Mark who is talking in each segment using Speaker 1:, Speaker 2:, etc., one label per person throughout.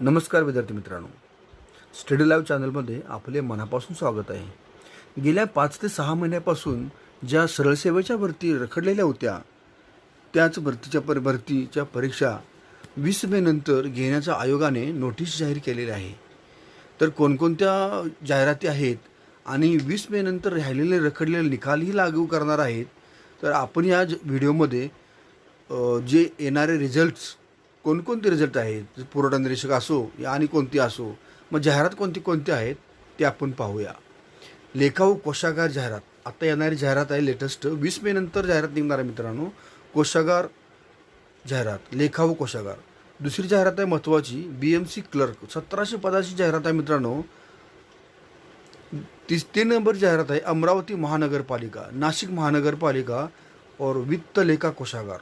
Speaker 1: नमस्कार विद्यार्थी मित्रांनो. स्टडी लाईव्ह चॅनलमध्ये आपले मनापासून स्वागत आहे. गेल्या पाच ते सहा महिन्यापासून ज्या सरळ सेवेच्या भरती रखडलेल्या होत्या त्याच भरतीच्या पर भरतीच्या परीक्षा वीस मे नंतर घेण्याच्या आयोगाने नोटीस जाहीर केलेली आहे. तर कोणकोणत्या जाहिराती आहेत आणि वीस मे नंतर राहिलेले रखडलेले निकालही लागू करणार आहेत? तर आपण या ज- व्हिडिओमध्ये जे येणारे रिझल्ट्स कोणकोणते रिझल्ट आहेत? पुरवठा निरीक्षक असो या आणि कोणती असो मग जाहिरात कोणती कोणती आहेत ते आपण पाहूया. लेखाऊ कोषागार कोशागार जाहिरात. आता येणारी जाहिरात आहे लेटेस्ट. वीस मे नंतर जाहिरात निघणार आहे मित्रांनो. कोशागार जाहिरात. लेखाऊ कोषागार. कोशागार दुसरी जाहिरात आहे महत्त्वाची बी एम सी क्लर्क सतराशे पदाची जाहिरात आहे मित्रांनो. तीस तीन नंबर जाहिरात आहे अमरावती महानगरपालिका. नाशिक महानगरपालिका और वित्त लेखा कोशागार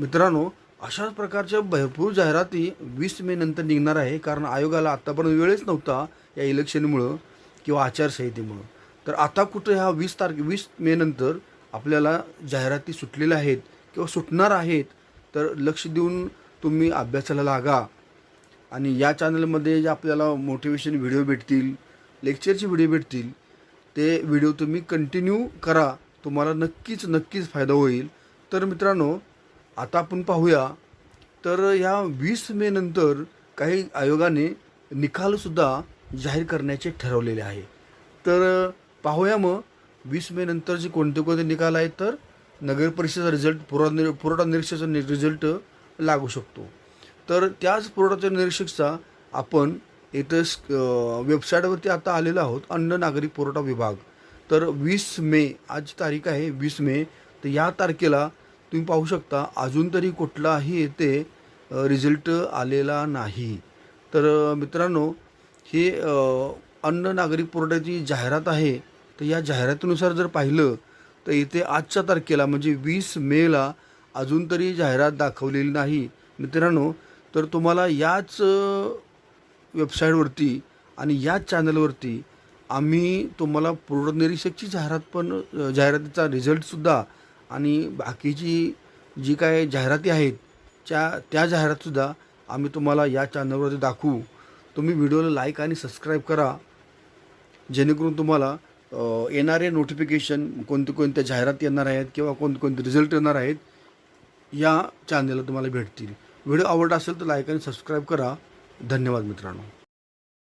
Speaker 1: मित्रांनो अशाच प्रकारच्या भरपूर जाहिराती वीस मे नंतर निघणार आहे. कारण आयोगाला आत्तापर्यंत वेळच नव्हता या इलेक्शनमुळं किंवा आचारसंहितेमुळं. तर आता कुठं ह्या वीस तारखे वीस मे नंतर आपल्याला जाहिराती सुटलेल्या आहेत किंवा सुटणार आहेत तर लक्ष देऊन तुम्ही अभ्यासाला लागा. आणि या चॅनलमध्ये जे आपल्याला मोटिवेशन व्हिडिओ भेटतील लेक्चरचे व्हिडिओ भेटतील ते व्हिडिओ तुम्ही कंटिन्यू करा. तुम्हाला नक्कीच नक्कीच फायदा होईल. तर मित्रांनो आता आपण पाहूया. तर ह्या वीस मे नंतर काही आयोगाने निकालसुद्धा जाहीर करण्याचे ठरवलेले आहे. तर पाहूया मग. वीस मे नंतरचे कोणते कोणते निकाल आहेत तर नगरपरिषदेचा रिझल्ट पुरा पुरवठा निरीक्षकाचा रिझल्ट लागू शकतो. तर त्याच पुरवठा निरीक्षकचा आपण इथं वेबसाईटवरती आता आलेलो आहोत अन्न नागरी पुरवठा विभाग. तर वीस मे आज तारीख आहे वीस मे. तर या तारखेला तुम्ही पाहू शकता अजून तरी कुठलाही येथे रिझल्ट आलेला नाही. तर मित्रांनो हे अन्न नागरी पुरवठ्याची जाहिरात आहे. तर या जाहिरातीनुसार जर पाहिलं तर इथे आजच्या तारखेला म्हणजे वीस मेला अजून तरी जाहिरात दाखवलेली नाही. मित्रांनो तर तुम्हाला याच वेबसाईटवरती आणि याच चॅनलवरती आम्ही तुम्हाला पूर्ण निरीक्षकची जाहिरात पण जाहिरातीचा रिझल्टसुद्धा आणि बाकीची जी काय जाहिराती आहेत त्या त्या जाहिरातसुद्धा आम्ही तुम्हाला या चॅनलवरती दाखवू. तुम्ही व्हिडिओला लाईक आणि सबस्क्राईब करा. जेणेकरून तुम्हाला येणारे नोटिफिकेशन कोणते कोणत्या जाहिराती येणार आहेत किंवा कोणते रिझल्ट येणार आहेत या चॅनलला तुम्हाला भेटतील. व्हिडिओ आवडला असेल तर लाईक आणि सबस्क्राईब करा. धन्यवाद मित्रांनो.